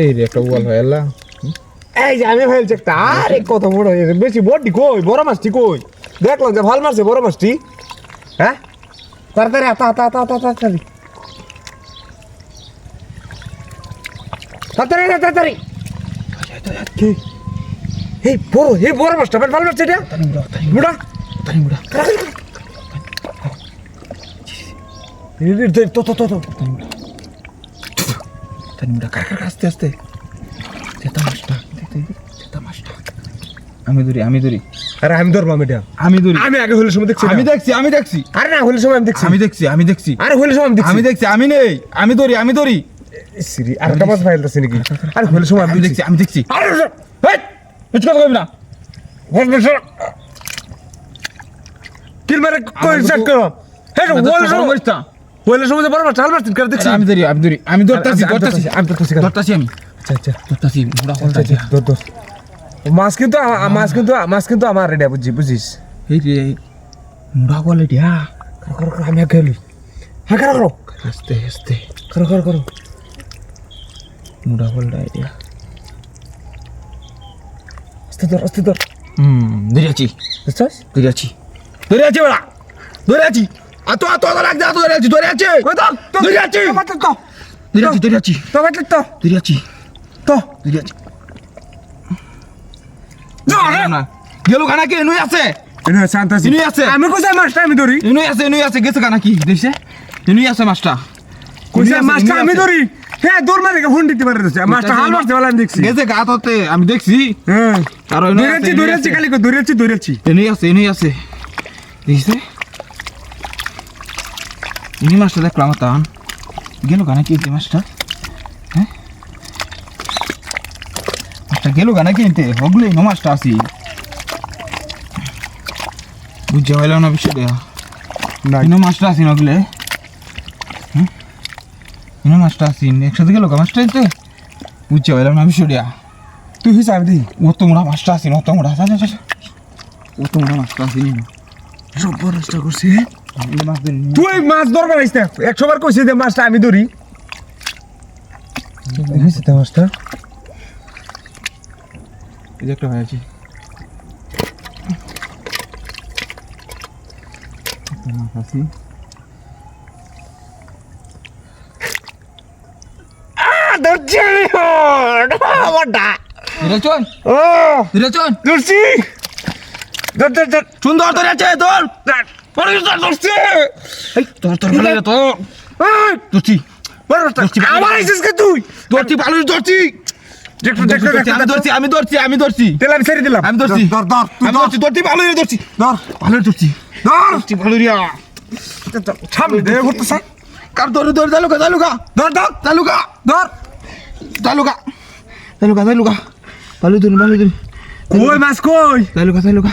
এই রে একটা উয়াল হয়ে এলাম। এই যে আমি ফেলছি একটা আরে কত বড় হয়েছে বেশি বড়টি কই বড় মাছটি কই? দেখলাম যে ভালো মারছে বড় মাছটি। হ্যাঁ? তাড়াতাড়ি আতা আতা আতা আতা তাড়াতাড়ি তাড়াতাড়ি তাড়াতাড়ি। কি? এই বড় এই বড় মাছটা ভালো মারছে এটা। বুড়া মুড়া তো তো তো তো। তাই মুড়া কার কার আস্তে আস্তে। চেতা মাছটা চেতা মাছটা। আমি ধরি আমি ধরি। আরে আমি ধরবো আমি এটা। আমি ধরি। আমি আগে হলে সময় দেখছি আমি দেখছি আমি দেখছি। আরে না হলে সময় আমি দেখছি আমি দেখছি আমি দেখছি। আরে হলে সময় আমি দেখছি। আমি দেখছি আমি নেই। আমি ধরি আমি ধরি। সিরি আর একটা মাছ ফাইলতেছে নাকি? আরে হলে সময় আমি দেখছি। আমি দেখছি। আরে হেই! কিছু কথা কইবি না। বল বল কিল মারে কই চেক করো। হে হলে সময় না। সময় বড় চাল মাছ তিন করে দেখছি আমি ধরি আমি ধরি আমি ধরতাছি আমি ধরতাছি আমি ধরতাছি, ধরতাছি আমি। আচ্ছা আচ্ছা। ধরতাছি মুড়া আচ্ছা, হলতাছি আচ্ছা, ধর ধর। মাছ কিন্তু মাছ কিন্তু মাছ কিন্তু আমার রেডি বুঝছি বুঝিস এই রে মুড়া বলে দিয়া করো করো করো, আমি আগে হ্যাঁ করো করো। আস্তে আস্তে করো করো করো। মুড়া বলটা দিয়া আস্তে ধর আস্তে ধর। হুম ধরে আছি। বুঝছিস? ধরে আছি। ধরে আছি বড়া। ধরে আছি। আতো আতো আতো লাগছে আতো ধরে আছি ধরে আছি ওই তো তো ধরে আছি তো ধরে আছি ধরে আছি তো বাটলে তো ধরে আছি তো ধরে আছি না গেল কানা কি? এনুই আছে? এনে শান্ত আছি। এনুই আছে? আমি কোথায় মাছটা আমি ধরি। এনুই আছে এনুই আছে গেছে কানা কি? দেখছে? এনুই আছে মাছটা কোথায় মাছটা আমি ধরি। হ্যাঁ দৌড় মারে ফোন দিতে পারে তো মাছটা হাল মারতে বলে আমি দেখছি। গেছে গা তোতে আমি দেখছি। হ্যাঁ। আর এনুই আছে, ধরেছি এনুই ধরেছি আছে। খালি ধরেছি ধরেছি। এনুই আছে এনুই আছে। দেখছে? ইনি মাছটা দেখলাম তান গেল কানা কি এই মাছটা হ্যাঁ মাছটা গেল কানা কিনতে হগলে নো মাছটা আসি বুঝতে পারলাম না বিষয় দেয়া ইনো মাছটা আসি নগলে হুম ইনো মাছটা আসি একসাথে গেল কা মাছটা এতে বুঝতে পারলাম না বিষয় দেয়া তুই হিসাব দি ও তো মোড়া মাছটা আসি না ও তো মোড়া যা যা, যা যা। ও তো মোড়া মাছটা আসি নি সব বরসটা করছি নি। তুই মাছ ধরবে নাইস না। একশো বার কইছি যে মাছটা আমি ধরি। হয়েছে তো মাছটা? এই যে একটা হয়েছে মাছ ধরছি ধরছি। সুন্দর ধরে। আছে তোর বড় ধরছি। এই তোর তোর ভালো বড়টা ধরছি, ভালো আমার লাগে। আইসিস কে তুই? ধরছি ভালো ধরছি। দেখো ধরছি, দেখো আমি ধরছি আমি ধরছি আমি ধরছি। তেল আমি ছেড়ে দিলাম। আমি ধরছি। তুই ধরছি ধরছি ভালো রে ধরছি। ধর। ভালো ধরছি। ধর। ধরছি ভালো রিয়া সামনে দে ঘুরতে স্যার কার ধরে ধরে তালুকা তালুকা ধর ধর। তালুকা ধর। তালুকা তালুকা তালুকা ভালো ধরুন ভালো ধরুন কই মাছ কই? তালুকা তালুকা